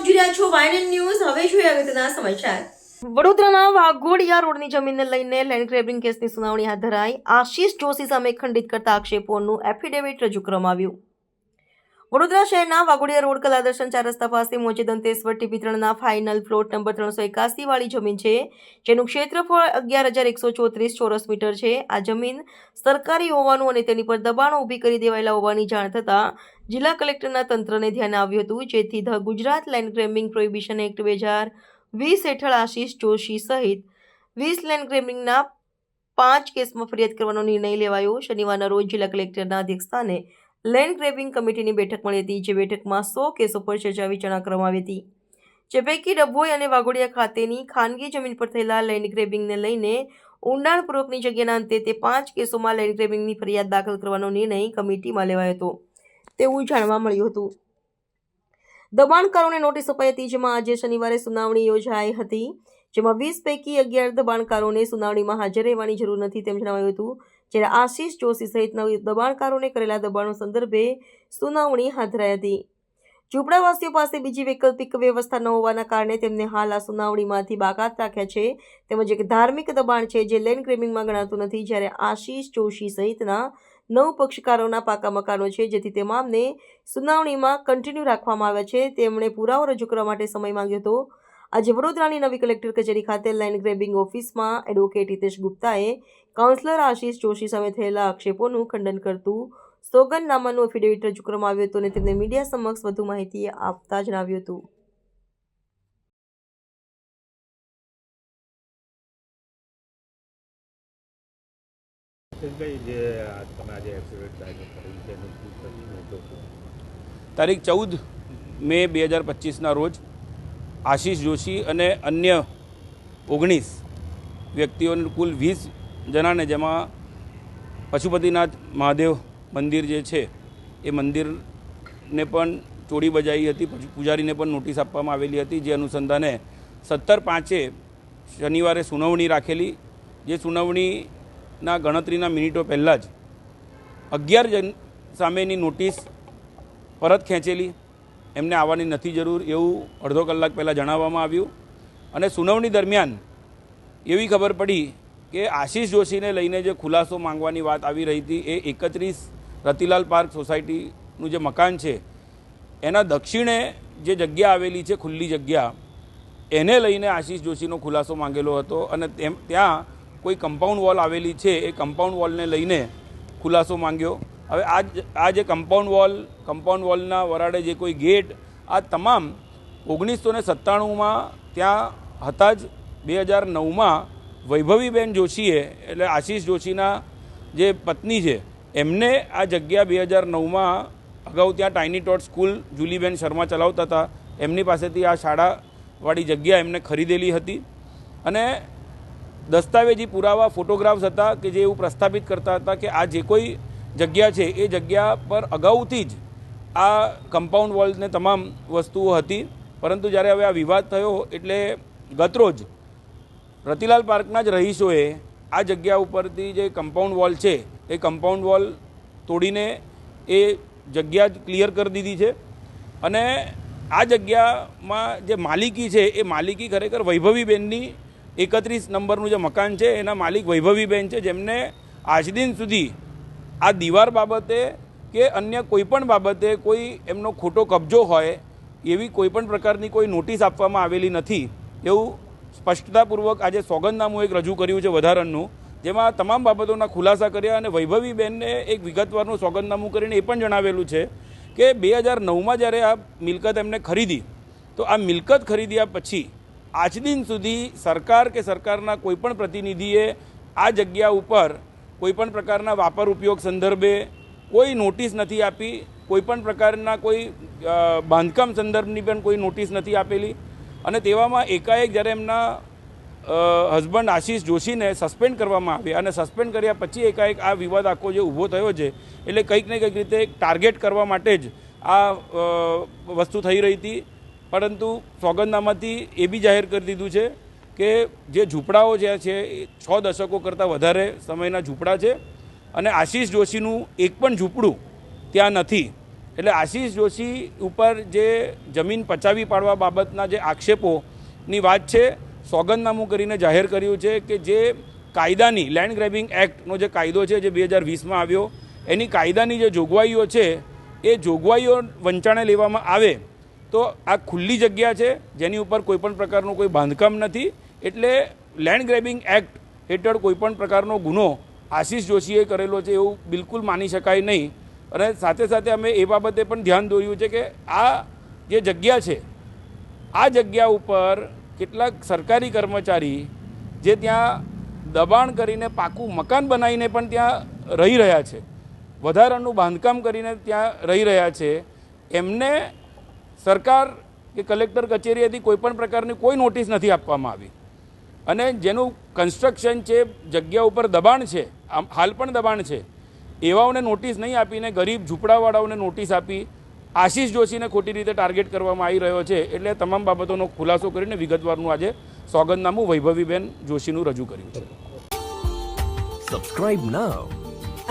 આપ જોઈ છો વાયનન ન્યૂઝ. હવે જોઈએ અગત્યના સમાચાર. વડોદરાના વાઘોડિયા રોડની જમીનને લઈને લેન્ડ ગ્રેબિંગ કેસની સુનાવણી હાથ ધરાઈ. આશીષ જોશી સામે ખંડિત કરતા આક્ષેપોનું એફિડેવિટ રજૂ કરવામાં આવ્યું. વડોદરા શહેરના વાઘોડિયા રોડ કલાદર્શન ચાર રસ્તા પાસે મોજે દંતેશ્વર ટીપી ત્રણના ફાઇનલ પ્લોટ નંબર ત્રણસો એકાસી વાળી જમીન છે, જેનું ક્ષેત્રફળ અગિયાર હજાર એકસો ચોત્રીસ ચોરસ મીટર છે. આ જમીન સરકારી હોવાનું અને તેની પર દબાણો ઊભી કરી દેવાયેલા હોવાની જાણ થતાં જિલ્લા કલેક્ટરના તંત્રને ધ્યાને આવ્યું હતું, જેથી the Gujarat land grabbing prohibition act બે હજાર વીસ હેઠળ આશીષ જોશી સહિત વીસ લેન્ડ ગ્રેબિંગના પાંચ કેસમાં ફરિયાદ કરવાનો નિર્ણય લેવાયો. શનિવારના રોજ જિલ્લા કલેક્ટરના અધ્યક્ષસ્થાને લેન્ડ ગ્રેબિંગ કમિટીની બેઠક મળી હતી, જે બેઠકમાં સો કેસો પર ચર્ચા વિચારણા કરવામાં આવી હતી. જે પૈકી ડભોઈ અને વાઘોડિયા ખાતેની ખાનગી જમીન પર થયેલા લેન્ડ ગ્રેબિંગને લઈને ઊંડાણપૂર્વકની જગ્યાના અંતે તે પાંચ કેસોમાં લેન્ડ ગ્રેબિંગની ફરિયાદ દાખલ કરવાનો નિર્ણય કમિટીમાં લેવાયો હતો. તેવું જાણવા મળ્યું હતું. દબાણકારોને નોટિસ અપાઈ હતી, જેમાં આજે શનિવારે સુનાવણી યોજાઈ હતી, જેમાં વીસ પૈકી અગિયાર દબાણકારોને સુનાવણીમાં હાજર રહેવાની જરૂર નથી તેમ જણાવ્યું હતું. જ્યારે આશીષ જોશી સહિત નવ દબાણકારોને કરેલા દબાણો સંદર્ભે સુનાવણી હાથ ધરાઈ હતી. ઝૂંપડાવાસીઓ પાસે બીજી વૈકલ્પિક વ્યવસ્થા ન હોવાના કારણે તેમને હાલ આ સુનાવણીમાંથી બાકાત રાખ્યા છે. તેમજ એક ધાર્મિક દબાણ છે, જે લેન્ડ ક્રેમિંગમાં ગણાતું નથી. જ્યારે આશીષ જોશી સહિતના નવ પક્ષકારોના પાકા મકાનો છે, જેથી તમામને સુનાવણીમાં કન્ટિન્યુ રાખવામાં આવ્યા છે. તેમણે પુરાવો રજૂ કરવા માટે સમય માંગ્યો હતો. આજે વડોદરાની નવી કલેક્ટર કચેરી ખાતે લેન્ડ ગ્રેબિંગ ઓફિસમાં એડવોકેટ હિતેશ ગુપ્તાએ કાઉન્સલર આશીષ જોશી સામે થયેલા આક્ષેપોનું ખંડન કરતું સોગંદનામાનું એફિડેવિટ રજૂ કરવામાં આવ્યું હતું અને તેમને મીડિયા સમક્ષ વધુ માહિતી આપતા જણાવ્યું હતું. શું? તારીખ ચૌદ મે બે હજાર પચીસના રોજ આશીષ જોશી અને અન્ય ઓગણીસ વ્યક્તિઓને કુલ વીસ જણાને જેમાં પશુપતિનાથ મહાદેવ મંદિર જે છે, એ મંદિરને પણ ચોરી બજાવી હતી પૂજારીને પણ નોટિસ આપવામાં આવેલી હતી, જે અનુસંધાને સત્તર પાંચે શનિવારે સુનાવણી રાખેલી જે સુનાવણીના ગણતરીના મિનિટો પહેલાં જ અગિયાર જણ સામેની નોટિસ પરત ખેંચેલી. એમને આવવાની નથી જરૂર એવું અડધો કલાક પહેલાં જણાવવામાં આવ્યું. અને સુનાવણી દરમિયાન એવી ખબર પડી કે આશીષ જોશીને લઈને જે ખુલાસો માંગવાની વાત આવી રહી હતી એ એકત્રીસ રતિલાલ પાર્ક સોસાયટીનું જે મકાન છે, એના દક્ષિણે જે જગ્યા આવેલી છે ખુલ્લી જગ્યા, એને લઈને આશીષ જોશીનો ખુલાસો માંગેલો હતો અને તેમ, ત્યાં કોઈ કમ્પાઉન્ડ વોલ આવેલી છે, એ કમ્પાઉન્ડ વોલને લઈને ખુલાસો માંગ્યો. હવે આ આ જે કમ્પાઉન્ડ વોલ કમ્પાઉન્ડ વોલના વરાડે જે કોઈ ગેટ, આ તમામ ઓગણીસો ને સત્તાણુંમાં ત્યાં હતા જ. બે હજાર નવમાં વૈભવીબેન જોશીએ, એટલે આશીષ જોશીના જે પત્ની છે, એમને આ જગ્યા બે હજાર નવમાં અગાઉ ત્યાં ટાઇની ટોટ સ્કૂલ જુલીબેન શર્મા ચલાવતા હતા. એમની પાસેથી આ શાળાવાળી જગ્યા એમને ખરીદેલી હતી. અને દસ્તાવેજી પુરાવા, ફોટોગ્રાફ્સ હતા કે જે એવું પ્રસ્થાપિત કરતા હતા કે આ જે કોઈ જગ્યા છે, એ જગ્યા પર અગાઉથી જ આ કમ્પાઉન્ડ વોલ્સને તમામ વસ્તુઓ હતી. પરંતુ જ્યારે હવે આ વિવાદ થયો એટલે ગતરોજ રતિલાલ પાર્કના જ રહીશોએ આ જગ્યા ઉપરથી જે કમ્પાઉન્ડ વોલ છે, એ કમ્પાઉન્ડ વોલ તોડીને એ જગ્યા જ ક્લિયર કરી દીધી છે. અને આ જગ્યામાં જે માલિકી છે, એ માલિકી ખરેખર વૈભવીબેનની એકત્રીસ નંબરનું જે મકાન છે, એના માલિક વૈભવીબેન છે, જેમને આજ દિન સુધી આ દીવાર બાબતે કે અન્ય કોઈપણ બાબતે કોઈ એમનો ખોટો કબજો હોય, એવી કોઈપણ પ્રકારની કોઈ નોટિસ આપવામાં આવેલી નથી, એવું સ્પષ્ટતાપૂર્વક આજે સોગંદનામું એક રજૂ કર્યું છે વધારણનું જેમાં તમામ બાબતોના ખુલાસા કર્યા અને વૈભવીબેનને એક વિગતવારનું સોગંદનામું કરીને એ પણ જણાવેલું છે કે બે હજાર નવમાં જ્યારે આ મિલકત એમને ખરીદી, તો આ મિલકત ખરીદ્યા પછી આજ દિન સુધી સરકાર કે સરકારના કોઈપણ પ્રતિનિધિએ આ જગ્યા ઉપર કોઈપણ પ્રકારના વાપર ઉપયોગ સંદર્ભે કોઈ નોટિસ નથી આપી, કોઈપણ પ્રકારના કોઈ બાંધકામ સંદર્ભની પણ કોઈ નોટિસ નથી આપેલી. અને તેવામાં એકાએક જ્યારે એમના હસબન્ડ આશીષ જોશીને સસ્પેન્ડ કરવામાં આવ્યા અને સસ્પેન્ડ કર્યા પછી એકાએક આ વિવાદ આખો જે ઊભો થયો છે, એટલે કંઈક ને કંઈક રીતે ટાર્ગેટ કરવા માટે જ આ વસ્તુ થઈ રહી હતી. પરંતુ સોગંદનામાથી એ બી જાહેર કરી દીધું છે કે જે ઝૂંપડાઓ જે છે એ છ દશકો કરતાં વધારે સમયના ઝૂંપડા છે. અને આશીષ જોશીનું એક પણ ઝૂંપડું ત્યાં નથી. એટલે આશીષ જોશી ઉપર જે જમીન પચાવી પાડવા બાબતના જે આક્ષેપોની વાત છે, સોગંદનામું કરીને જાહેર કર્યું છે કે જે કાયદાની લેન્ડ ગ્રેબિંગ એક્ટનો જે કાયદો છે જે બે હજાર વીસમાં આવ્યો, એની કાયદાની જે જોગવાઈઓ છે, એ જોગવાઈઓ વંચાણે લેવામાં આવે. તો આ ખુલ્લી જગ્યા છે, જેની ઉપર કોઈપણ પ્રકારનું કોઈ બાંધકામ નથી. એટલે લેન્ડ ગ્રેબિંગ એક્ટ હેઠળ કોઈપણ પ્રકારનો ગુનો આશીષ જોશીએ કરેલો છે એવું બિલકુલ માની શકાય નહીં. અને સાથે સાથે અમે એ બાબતે પણ ધ્યાન દોર્યું છે કે આ જે જગ્યા છે, આ જગ્યા ઉપર કેટલાક સરકારી કર્મચારી જે ત્યાં દબાણ કરીને પાકું મકાન બનાવીને પણ ત્યાં રહી રહ્યા છે, વધારાનું બાંધકામ કરીને ત્યાં રહી રહ્યા છે, એમને સરકાર કે કલેક્ટર કચેરીએથી કોઈપણ પ્રકારની કોઈ નોટિસ નથી આપવામાં આવી. અને જેનું કન્સ્ટ્રક્શન છે, જગ્યા ઉપર દબાણ છે, આમ હાલ પણ દબાણ છે, એવાઓને નોટિસ નહીં આપીને ગરીબ ઝૂંપડાવાળાઓને નોટિસ આપી આશીષ જોશીને ખોટી રીતે ટાર્ગેટ કરવામાં આવી રહ્યો છે એટલે તમામ બાબતોનો ખુલાસો કરીને વિગતવારનું આજે સોગંદનામું વૈભવીબેન જોશીનું રજૂ કર્યું છે. Subscribe now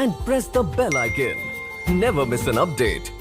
and press the bell icon never miss an update.